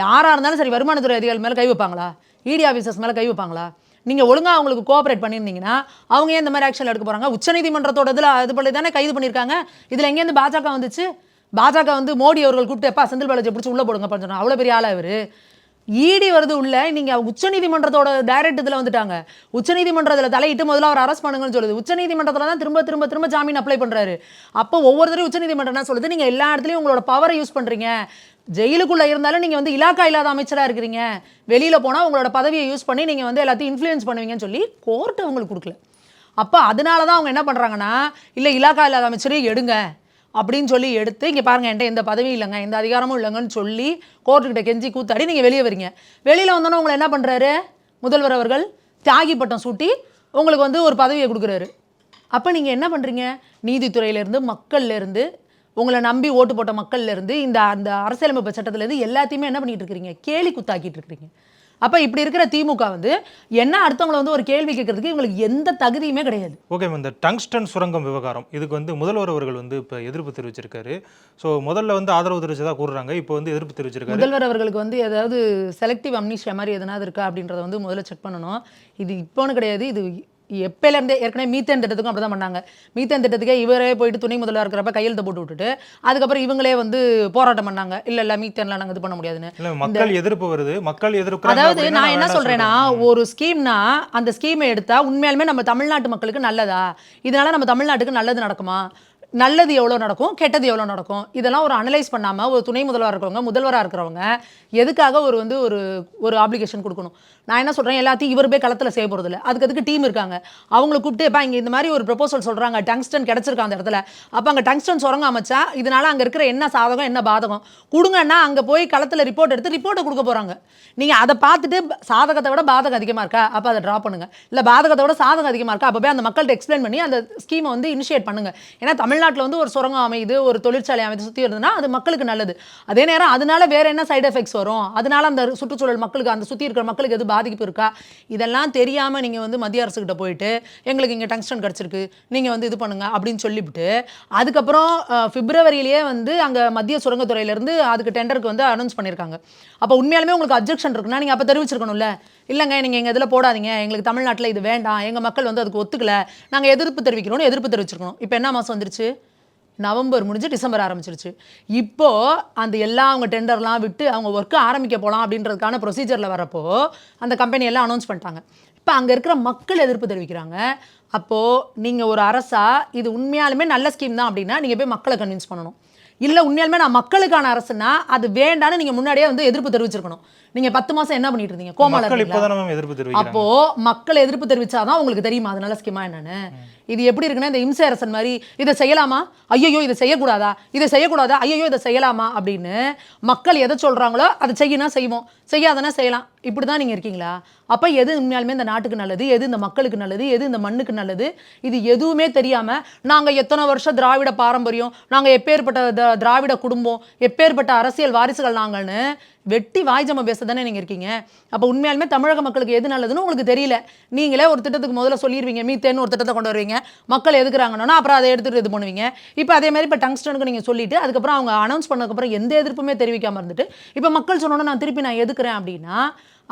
யாராக இருந்தாலும் சரி வருமானத்துறை அதிகாரிகள் மேலே கை வைப்பாங்களா? இடி ஆஃபீஸர்ஸ் மேலே கை வைப்பாங்களா? நீங்கள் ஒழுங்காக அவங்களுக்கு கோஆப்ரேட் பண்ணியிருந்தீங்கன்னா அவங்க ஏன் இந்த மாதிரி ஆக்ஷன் எடுக்க போகிறாங்க உச்சநீதிமன்றத்தோட இதில் இது பண்ணி தானே கைது பண்ணியிருக்காங்க? இதில் எங்கேருந்து பாஜக வந்துச்சு? பாஜக வந்து மோடி அவர்கள் கூப்பிட்டு எப்பா செந்தில் பாலாஜி பிடிச்சி உள்ளே போடுங்க சொன்னாங்க. அவ்வளோ பெரிய ஆளாக இவர்? ஈடி வருது உள்ள. நீங்க உச்சநீதிமன்றத்தோட டைரக்ட் இதுல வந்துட்டாங்க. உச்சநீதிமன்றத்தில் தலையிட்டு முதல்ல அவர் அரெஸ்ட் பண்ணுங்கன்னு சொல்லுது. உச்சநீதிமன்றத்தில் தான் திரும்ப திரும்ப திரும்ப ஜாமீன் அப்ளை பண்றாரு. அப்போ ஒவ்வொரு தடவை உச்சநீதிமன்றம் என்ன சொல்லுது? நீங்க எல்லா இடத்துலயும் உங்களோட பவரை யூஸ் பண்றீங்க. ஜெயிலுக்குள்ள இருந்தாலும் நீங்க வந்து இலாக்கா இல்லாத அமைச்சரா இருக்கிறீங்க. வெளியில போனா உங்களோட பதவியை யூஸ் பண்ணி நீங்க வந்து எல்லாத்தையும் இன்ஃப்ளூயன்ஸ் பண்ணுவீங்கன்னு சொல்லி கோர்ட் அவங்களுக்கு கொடுக்கல. அப்போ அதனால தான் அவங்க என்ன பண்ணுறாங்கன்னா இல்லை இலாக்கா இல்லாத அமைச்சரே எடுங்க. அப்படின்னு சொல்லி எடுத்து இங்கே பாருங்கள் என்கிட்ட எந்த பதவியும் இல்லைங்க. எந்த அதிகாரமும் இல்லைங்கன்னு சொல்லி கோர்ட்டுக்கிட்ட கெஞ்சி கூத்தாடி நீங்கள் வெளியே வரீங்க. வெளியில் வந்தோன்னே உங்களை என்ன பண்ணுறாரு முதல்வர் அவர்கள் தியாகி பட்டம் சூட்டி உங்களுக்கு வந்து ஒரு பதவியை கொடுக்குறாரு. அப்போ நீங்கள் என்ன பண்ணுறீங்க நீதித்துறையிலேருந்து மக்கள்லேருந்து உங்களை நம்பி ஓட்டு போட்ட மக்கள்லேருந்து இந்த அந்த அரசியலமைப்பு சட்டத்திலேருந்து எல்லாத்தையுமே என்ன பண்ணிகிட்டு இருக்கிறீங்க? கேலி குத்தாக்கிட்டு இருக்கிறீங்க. அப்போ இப்படி இருக்கிற திமுக வந்து என்ன அடுத்தவங்களை வந்து ஒரு கேள்வி கேட்கறதுக்கு இவங்களுக்கு எந்த தகுதியுமே கிடையாது. ஓகே இந்த டங்ஸ்டன் சுரங்கம் விவகாரம் இதுக்கு வந்து முதல்வர் அவர்கள் வந்து இப்போ எதிர்ப்பு தெரிவிச்சிருக்காரு. ஸோ முதல்ல வந்து ஆதரவு தெரிவிச்சதா கூறுறாங்க இப்போ வந்து எதிர்ப்பு தெரிவிச்சிருக்காரு. முதல்வர் அவர்களுக்கு வந்து ஏதாவது செலக்டிவ் அம்னிஷியா மாதிரி எதனாவது இருக்கா அப்படின்றத வந்து முதல்ல செக் பண்ணணும். இது இப்போன்னு கிடையாது இது எப்போலேருந்தே ஏற்கனவே மீத்தேன் திட்டத்துக்கும் அப்படி தான் பண்ணாங்க. மீத்தேன் திட்டத்துக்கே இவரே போயிட்டு துணை முதல்வராக இருக்கிறப்ப கையெழுத்து போட்டு விட்டுட்டு அதுக்கப்புறம் இவங்களே வந்து போராட்டம் பண்ணாங்க. இல்லை இல்லை மீத்தேன்லாம் நாங்கள் இது பண்ண முடியாதுன்னு. மக்கள் எதிர்ப்பு வருது. மக்கள் எதிர்க்கிறாங்க அதாவது நான் என்ன வேணாம் சொல்றேன்னா ஒரு ஸ்கீம்னா அந்த ஸ்கீமை எடுத்தா உண்மையாலுமே நம்ம தமிழ்நாட்டு மக்களுக்கு நல்லதா? இதனால நம்ம தமிழ்நாட்டுக்கு நல்லது நடக்குமா? நல்லது எவ்வளோ நடக்கும் கெட்டது எவ்வளோ நடக்கும் இதெல்லாம் ஒரு அனலைஸ் பண்ணாமல் ஒரு துணை முதல்வராக இருக்கிறவங்க முதல்வராக இருக்கிறவங்க எதுக்காக ஒரு வந்து ஒரு ஒரு ஆப்ளிகேஷன் கொடுக்கணும்? நான் என்ன சொல்கிறேன் எல்லாத்தையும் இவர் போய் களத்தில் செய்ய போகிறதில்ல அதுக்கு அதுக்கு டீம் இருக்காங்க? அவங்கள கூப்பிட்டு இப்போ இங்கே இந்த மாதிரி ஒரு ப்ரொபோசல் சொல்கிறாங்க டங்ஸ்டன் கிடச்சிருக்கா அந்த இடத்துல. அப்போ அங்கே டங்ஸ்டன் சுரங்கம் அமைச்சா இதனால் அங்கே இருக்கிற என்ன சாதகம் என்ன பாதகம்? கொடுங்கன்னா அங்கே போய் களத்தில் ரிப்போர்ட் எடுத்து ரிப்போர்ட்டை கொடுக்க போகிறாங்க நீங்கள் அதை பார்த்துட்டு சாதகத்தை விட பாதகம் அதிகமாக இருக்கா? அப்போ அதை ட்ரா பண்ணுங்க. இல்லை பாதகத்தை விட சாதகம் அதிகமாக இருக்கா? அப்போ போய் அந்த மக்கள்கிட்ட எக்ஸ்பிளைன் பண்ணி அந்த ஸ்கீமை வந்து இனிஷியேட் பண்ணுங்கள் ஏன்னா தமிழ்நாட்டில் வந்து ஒரு சுரங்கம் அமையுது ஒரு தொழிற்சாலை அமைத்து சுற்றி வருதுன்னா அது மக்களுக்கு நல்லது. அதே நேரம் அதனால வேற என்ன சைடு எஃபெக்ட்ஸ் வரும்? அதனால அந்த சுற்றுச்சூழல் மக்களுக்கு அந்த சுற்றி இருக்கிற மக்களுக்கு எது பாதிப்பு இருக்கா? இதெல்லாம் தெரியாமல் நீங்கள் வந்து மத்திய அரசுக்கிட்ட போயிட்டு எங்களுக்கு இங்கே டங்ஸ்டன் கிடச்சிருக்கு நீங்கள் வந்து இது பண்ணுங்க அப்படின்னு சொல்லிவிட்டு அதுக்கப்புறம் பிப்ரவரியிலேயே வந்து அங்கே மத்திய சுரங்கத்துறையிலேருந்து அதுக்கு டெண்டருக்கு வந்து அனௌன்ஸ் பண்ணியிருக்காங்க. அப்போ உண்மையாலுமே உங்களுக்கு அப்ஜெக்ஷன் இருக்குன்னா நீங்கள் அப்போ தெரிவிச்சிருக்கணும்ல? இல்லைங்க நீங்கள் எங்கள் இதில் போடாதீங்க. எங்களுக்கு தமிழ்நாட்டில் இது வேண்டாம். எங்கள் மக்கள் வந்து அதுக்கு ஒத்துக்கல. நாங்கள் எதிர்ப்பு தெரிவிக்கிறோம்னு எதிர்ப்பு தெரிவிச்சிருக்கணும். இப்போ என்ன மாதம் வந்துருச்சு? நவம்பர் முடிஞ்சு டிசம்பர் ஆரம்பிச்சிருச்சு. இப்போது அந்த எல்லா அவங்க டெண்டர்லாம் விட்டு அவங்க ஒர்க்கு ஆரம்பிக்க போகலாம் அப்படின்றதுக்கான ப்ரொசீஜரில் வரப்போ அந்த கம்பெனி எல்லாம் அனௌன்ஸ் பண்ணிட்டாங்க. இப்போ அங்கே இருக்கிற மக்கள் எதிர்ப்பு தெரிவிக்கிறாங்க. அப்போது நீங்கள் ஒரு அரசா இது உண்மையாலுமே நல்ல ஸ்கீம் தான் அப்படின்னா நீங்கள் போய் மக்களை கன்வின்ஸ் பண்ணணும். இல்லை உண்மையாலுமே நான் மக்களுக்கான அரசுனா அது வேண்டான்னு நீங்கள் முன்னாடியே வந்து எதிர்ப்பு தெரிவிச்சிருக்கணும். நீங்கள் பத்து மாதம் என்ன பண்ணிட்டு இருந்தீங்க? கோமால அப்போ மக்கள் எதிர்ப்பு தெரிவிச்சாதான் உங்களுக்கு தெரியுமா? அது நல்ல ஸ்கீமா என்னன்னு இது எப்படி இருக்குன்னா இந்த இம்சை அரசன் மாதிரி இதை செய்யலாமா? ஐயோ இதை செய்யக்கூடாதா? இதை செய்யக்கூடாதா? ஐயோ இதை செய்யலாமா? அப்படின்னு மக்கள் எதை சொல்றாங்களோ அதை செய்யணும் செய்வோம். செய்யாதனா செய்யலாம். இப்படி தான் நீங்கள் இருக்கீங்களா? அப்போ எது உண்மையாலுமே இந்த நாட்டுக்கு நல்லது எது இந்த மக்களுக்கு நல்லது எது இந்த மண்ணுக்கு நல்லது? இது எதுவுமே தெரியாமல் நாங்கள் எத்தனை வருஷம் திராவிட பாரம்பரியம் நாங்கள் எப்பேற்பட்ட திராவிட குடும்பம் எப்பேற்பட்ட அரசியல் வாரிசுகள் நாங்கள்னு வெட்டி வாய்ஜம பேச தானே நீங்கள் இருக்கீங்க? அப்போ உண்மையாலுமே தமிழக மக்களுக்கு எது நல்லதுன்னு உங்களுக்கு தெரியல. நீங்களே ஒரு திட்டத்துக்கு முதல்ல சொல்லிடுவீங்க மீத்தேன்னு ஒரு திட்டத்தை கொண்டு வருவீங்க. மக்கள் எதுக்குறாங்கன்னா அப்புறம் அதை எடுத்துட்டு இது பண்ணுவீங்க. இப்போ அதே மாதிரி இப்போ டங்ஸ்டனுக்கு நீங்கள் சொல்லிட்டு அதுக்கப்புறம் அவங்க அனௌன்ஸ் பண்ணதுக்கப்புறம் எந்த எதிர்ப்புமே தெரிவிக்காமல் இருந்துட்டு இப்போ மக்கள் சொன்னோன்னா நான் திருப்பி நான் எதுக்குறேன் அப்படின்னா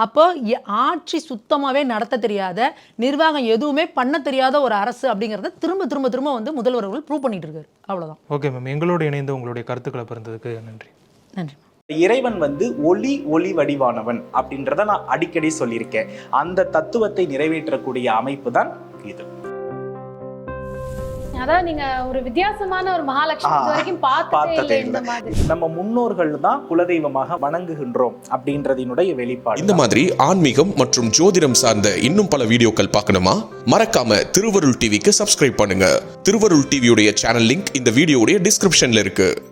அப்போ ஆட்சி சுத்தமாகவே நடத்த தெரியாத நிர்வாகம் எதுவுமே பண்ண தெரியாத ஒரு அரசு அப்படிங்கிறத திரும்ப திரும்ப திரும்ப வந்து முதல்வர் அவர்கள் ப்ரூவ் பண்ணிட்டு இருக்காரு. அவ்வளவுதான். ஓகே மேம் எங்களோடு இணைந்து உங்களுடைய கருத்துக்களை பிறந்ததுக்கு நன்றி. நன்றி. இறைவன் வந்து ஒளி ஒளி வடிவானவன் அப்படின்றத நான் அடிக்கடி சொல்லியிருக்கேன். அந்த தத்துவத்தை நிறைவேற்றக்கூடிய அமைப்பு தான் இது. அதாவது நீங்க ஒரு வித்தியாசமான ஒரு மகாலட்சுமி இது ஆ, வரைக்கும் பார்த்ததே பார்த்ததே இல்லை இந்த இல்லை. மாதிரி. நம்ம முன்னோர்கள் தான் குலதெய்வமாக வணங்குகின்றோம் அப்படின்றதினுடைய வெளிப்பாடு இந்த மாதிரி ஆன்மீகம் மற்றும் ஜோதிடம் சார்ந்த இன்னும் பல வீடியோக்கள் பார்க்கணுமா? மறக்காம திருவருள் டிவிக்கு சப்ஸ்கிரைப் பண்ணுங்க. திருவருள் டிவியுடைய சேனல் லிங்க் இந்த வீடியோடைய டிஸ்கிரிப்ஷன்ல இருக்கு.